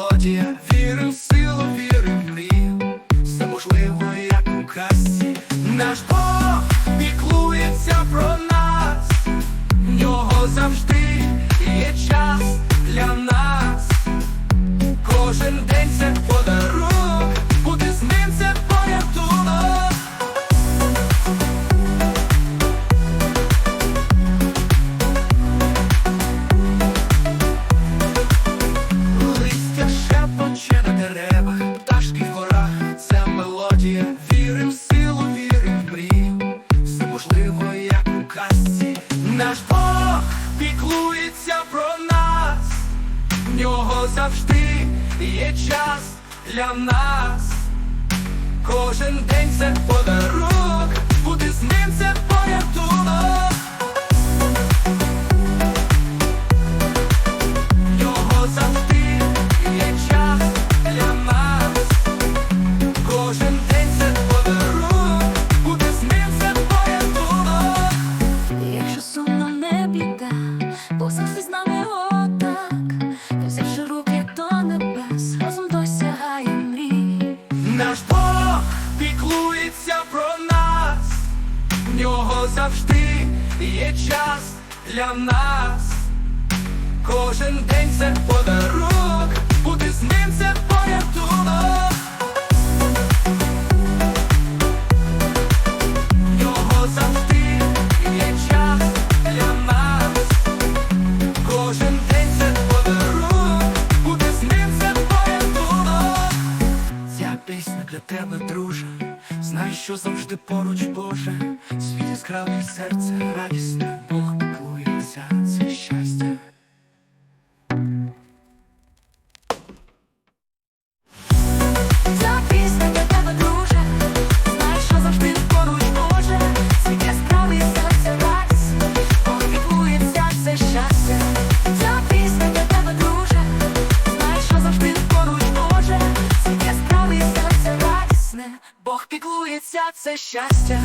мелодія, вірив в силу, вірив в мрію, все можливо, як у касі Наш Бог піклується про нас, в нього завжди. Завжди є час для нас. Кожен день це подарунок, завжди є час для нас. Кожен день це подарунок, бути з ним це порятунок. В Нього завжди є час для нас. Кожен день це подарунок, бути з ним це порятунок. Ця пісня для тебе, друже. Знай, що завжди поруч Боже. Світ яскравий серце радісне, Бог Бог піклується це щастя.